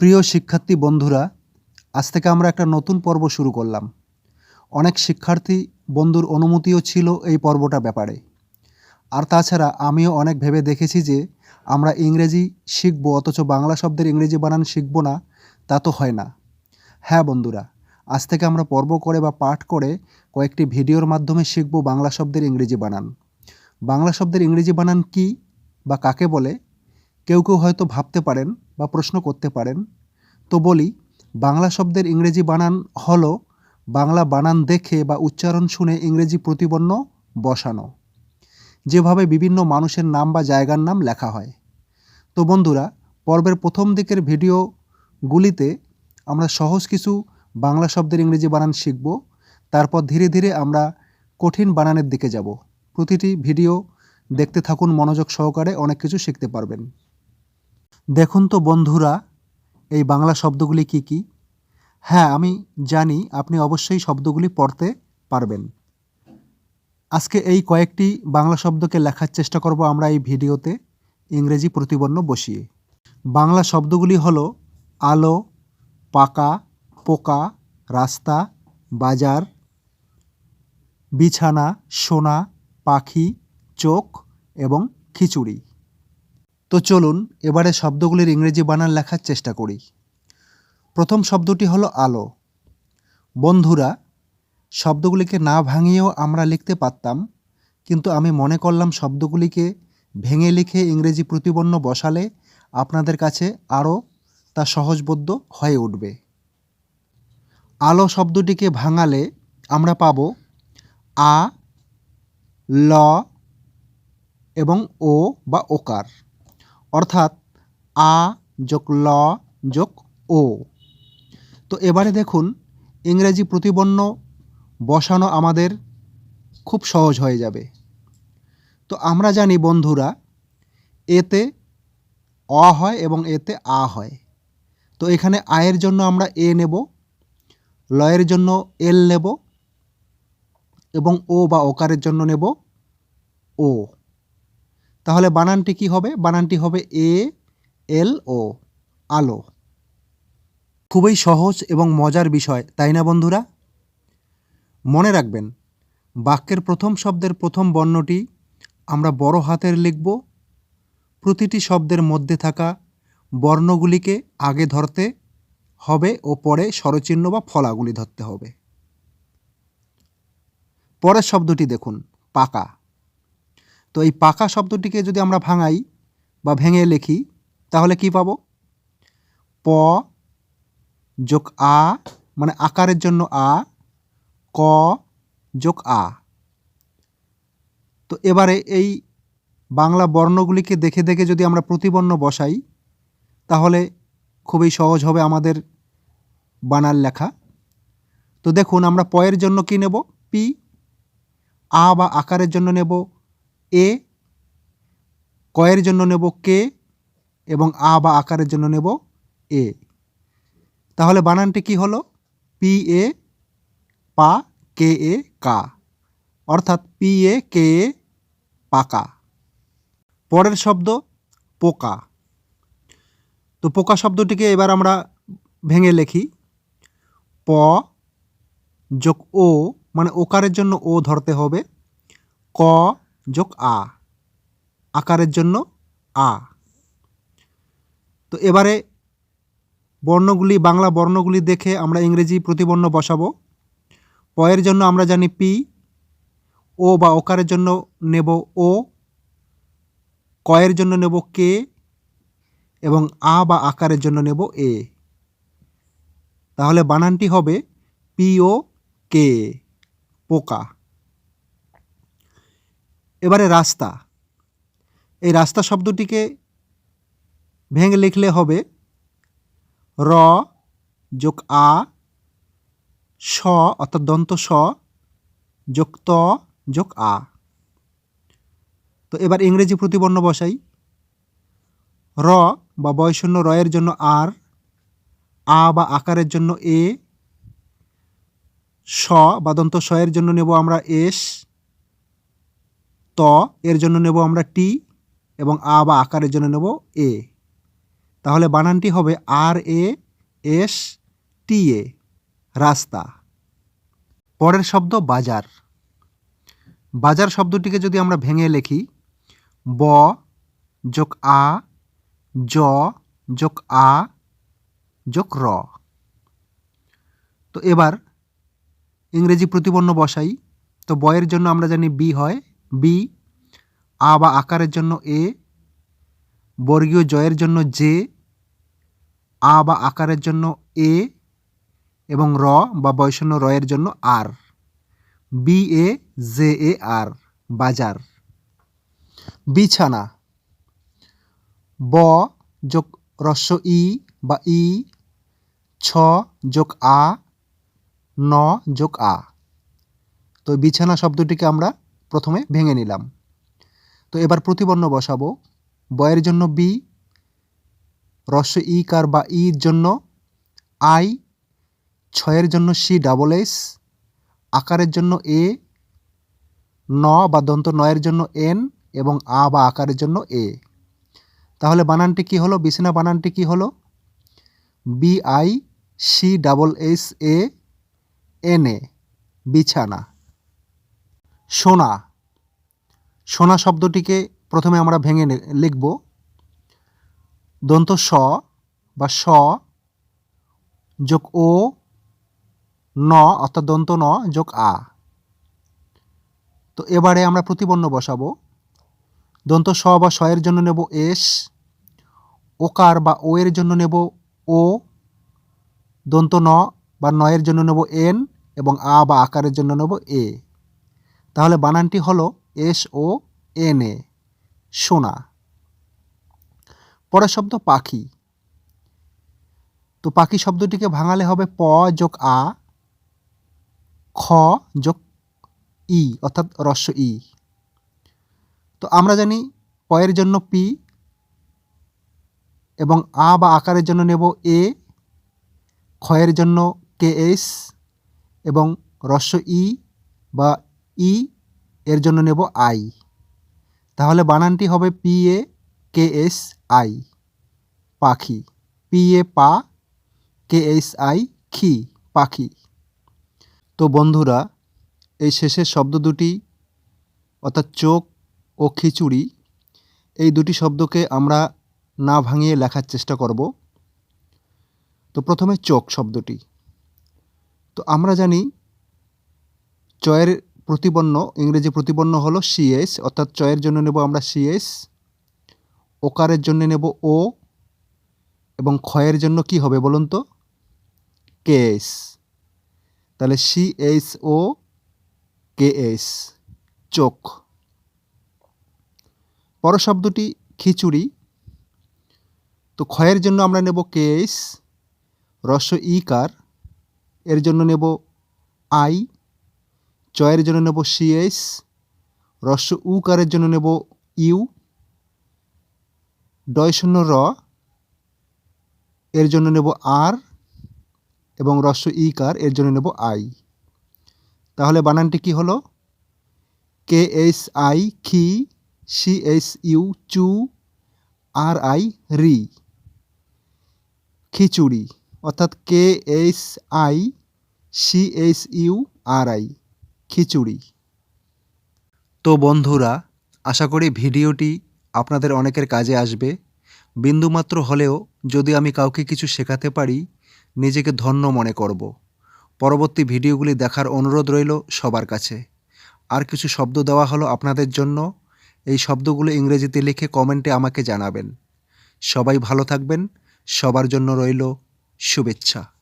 প্রিয় শিক্ষার্থী বন্ধুরা, আজ থেকে আমরা একটা নতুন পর্ব শুরু করলাম। অনেক শিক্ষার্থী বন্ধুর অনুমতিও ছিল এই পর্বটা ব্যাপারে। আর তাছাড়া আমিও অনেক ভেবে দেখেছি যে, আমরা ইংরেজি শিখব, অথচ বাংলা শব্দের ইংরেজি বানান শিখব না, তা তো হয় না। হ্যাঁ বন্ধুরা, আজ থেকে আমরা পর্ব করে বা পাঠ করে কয়েকটি ভিডিওর মাধ্যমে শিখব বাংলা শব্দের ইংরেজি বানান। বাংলা শব্দের ইংরেজি বানান কি বা কাকে বলে কেউ কেউ হয়তো ভাবতে পারেন বা প্রশ্ন করতে পারেন, তো বলি, বাংলা শব্দের ইংরেজি বানান হলো, বাংলা বানান দেখে বা উচ্চারণ শুনে ইংরেজি প্রতিবর্ণ বসানো। যেভাবে বিভিন্ন মানুষের নাম বা জায়গার নাম লেখা হয়। তো বন্ধুরা, পর্বের প্রথম দিকের ভিডিওগুলিতে আমরা সহজ কিছু বাংলা শব্দের ইংরেজি বানান শিখব, তারপর ধীরে ধীরে আমরা কঠিন বানানের দিকে যাব। প্রতিটি ভিডিও দেখতে থাকুন, মনোযোগ সহকারে অনেক কিছু শিখতে পারবেন। দেখুন তো বন্ধুরা, এই বাংলা শব্দগুলি কি কি? হ্যাঁ আমি জানি আপনি অবশ্যই শব্দগুলি পড়তে পারবেন। আজকে এই কয়েকটি বাংলা শব্দকে লেখার চেষ্টা করব আমরা এই ভিডিওতে, ইংরেজি প্রতিবর্ণ বসিয়ে। বাংলা শব্দগুলি হলো আলো, পাকা, পোকা, রাস্তা, বাজার, বিছানা, সোনা, পাখি, চোখ এবং খিচুড়ি। তো চলুন এবারে শব্দগুলির ইংরেজি বানান লেখার চেষ্টা করি। প্রথম শব্দটি হলো আলো। বন্ধুরা, শব্দগুলিকে না ভাঙিয়েও আমরা লিখতে পারতাম, কিন্তু আমি মনে করলাম শব্দগুলিকে ভেঙে লিখে ইংরেজি প্রতিবর্ণ বসালে আপনাদের কাছে আরও তা সহজবোধ্য হয়ে উঠবে। আলো শব্দটিকে ভাঙালে আমরা পাব আ, ল এবং ও বা ওকার। অর্থাৎ আ যোগ ল যোগ ও। তো এবারে দেখুন, ইংরেজি প্রতিবর্ণ বসানো আমাদের খুব সহজ হয়ে যাবে। তো আমরা জানি বন্ধুরা, এতে অ হয় এবং এতে আ হয়। তো এখানে আয়ের জন্য আমরা এ নেব, লয়ের জন্য এল নেব এবং ও বা ওকারের জন্য নেব ও। তাহলে বানানটি কি হবে? বানানটি হবে এ, এল, ও, আলো। খুবই সহজ এবং মজার বিষয়, তাই না বন্ধুরা? মনে রাখবেন, বাক্যের প্রথম শব্দের প্রথম বর্ণটি আমরা বড় হাতের লিখব। প্রতিটি শব্দের মধ্যে থাকা বর্ণগুলিকে আগে ধরতে হবে ও পরে স্বরচিহ্ন বা ফলাগুলি ধরতে হবে। পরের শব্দটি দেখুন, পাকা। তো এই পাকা শব্দটিকে যদি আমরা ভাঙাই বা ভেঙে লিখি, তাহলে কি পাবো? প যোগ আ মানে আকারের জন্য আ, ক যোগ আ। তো এবারে এই বাংলা বর্ণগুলিকে দেখে দেখে যদি আমরা প্রতিবর্ণ বসাই, তাহলে খুবই সহজ হবে আমাদের বানার লেখা। তো দেখুন, আমরা পয়ের জন্য কি নেব? পি। আ বা আকারের জন্য নেব। এ, কয়ের জন্য নেব কে এবং আ বা আকারের জন্য নেব এ। তাহলে বানানটি কি হলো? পি এ পা কে এ কা। অর্থাৎ পি এ কে এ পাকা। পরের শব্দ পোকা। তো পোকা শব্দটিকে এবার আমরা ভেঙে লিখি। প যোগ ও মানে ওকারের জন্য ও ধরতে হবে। ক যোগ আ, আকারের জন্য আ। তো এবারে বর্ণগুলি, বাংলা বর্ণগুলি দেখে আমরা ইংরেজি প্রতিবর্ণ বসাবো। পয়ের জন্য আমরা জানি পি, ও বা ওকারের জন্য নেব ও, কয়ের জন্য নেব কে, এবং আ বা আকারের জন্য নেব এ। তাহলে বানানটি হবে পি ও কে, পোকা। এবারে রাস্তা। এই রাস্তা শব্দটিকে ভেঙে লিখলে হবে র যোগ আ, স, অর্থাৎ দন্ত স, যোগ ত, যোগ আ। তো এবার ইংরেজি প্রতিবর্ণ বসাই। র বা বয়শূন্য রয়ের জন্য আর, আ বা আকারের জন্য এ, স বা দন্ত স এর জন্য নেব আমরা এস ত এর জন্য নেব আমরা টি এবং আ বা আকারের জন্য নেব এ। তাহলে বানানটি হবে আর এ, এস, টি এ, রাস্তা। পরের শব্দ বাজার। বাজার শব্দটিকে যদি আমরা ভেঙে লিখি, ব যোগ আ, জ যোগ আ, যোগ র। তো এবার ইংরেজি প্রতিপন্ন বসাই। তো বয়ের জন্য আমরা জানি বি হয় বি আ বা আকারের জন্য এ বর্গীয় জয়ের জন্য জে আ বা আকারের জন্য এ এবং র বা বৈষণ্য রয়ের জন্য আর বি এ জে এ আর বাজার। বিছানা, ব যোগ রস্য ই বা ই, ছ যোগ আ, ন যোগ আ। তো বিছানা শব্দটিকে আমরা প্রথমে ভেঙে নিলাম। তো এবার প্রতিবর্ণ বসাবো। বয়ের জন্য বি রস্য ই কার বা ইর জন্য আই ছয়ের জন্য সি ডাবল এস আকারের জন্য এ ন বা দন্ত নয়ের জন্য এন এবং আ বা আকারের জন্য এ তাহলে বানানটি কি হলো? বিছানা বানানটি কি হলো? B I C double S A N A বিছানা। সোনা। সোনা শব্দটিকে প্রথমে আমরা ভেঙে লিখব। দন্ত স বা স যোগ ও ন, অর্থাৎ দন্ত ন যোগ আ। তো এবারে আমরা প্রতিবর্ণ বসাবো। দন্ত স বা স এর জন্য নেব এস, ওকার বা ও এর জন্য নেব ও, দন্ত ন বা নয়ের জন্য নেব এন এবং আ বা আকারের জন্য নেব এ। তাহলে বানানটি হলো এস ও এন এ। সোনা। পরের শব্দ পাখি। তো পাখি শব্দটিকে ভাঙালে হবে প যোগ আ, খ যোগ ই, অর্থাৎ রস্য ই। তো আমরা জানি পয়ের জন্য পি এবং আ বা আকারের জন্য নেব এ, ক্ষয়ের জন্য কে এস এবং রস্য ই বা ই, এর জন্য নেব আই। তাহলে বানানটি হবে P A K S I. পাখি পি এ পা কে এস আই, খি, পাখি। তো বন্ধুরা, এই শেষের শব্দ দুটি, অর্থাৎ চোখ ও খিচুড়ি, এই দুটি শব্দকে আমরা না ভাঙিয়ে লেখার চেষ্টা করব। তো প্রথমে চোখ শব্দটি। তো আমরা জানি, চয়ের প্রতিবর্ণ ইংরেজি প্রতিবর্ণ হলো সিএস অর্থাৎ চয়ের জন্য নেব আমরা সিএস ওকারের জন্য নেব ও, এবং ক্ষয়ের জন্য কি হবে বলুন তো? কেএস তাহলে C H O K S চোখ. পর শব্দটি খিচুড়ি। তো ক্ষয়ের জন্য আমরা নেব কেএস ই কার এর জন্য নেব আই চয়ের জন্য নেব সিএস রস্য উ কারের জন্য নেব ইউ, ডয় শূন্য র, এর জন্য নেব আর এবং রস্য ই কার এর জন্য নেব আই। তাহলে বানানটি কি হলো? কে এস আই, খি, সি এস ইউ, চু, আর আই, রি। খিচুড়ি, অর্থাৎ K S I, C S U, R I. খিচুড়ি। তো বন্ধুরা, আশা করি ভিডিওটি আপনাদের অনেকের কাজে আসবে। বিন্দুমাত্র হলেও যদি আমি কাউকে কিছু শেখাতে পারি, নিজেকে ধন্য মনে করব। পরবর্তী ভিডিওগুলি দেখার অনুরোধ রইল সবার কাছে। আর কিছু শব্দ দেওয়া হলো আপনাদের জন্য, এই শব্দগুলো ইংরেজিতে লিখে কমেন্টে আমাকে জানাবেন। সবাই ভালো থাকবেন, সবার জন্য রইল শুভেচ্ছা।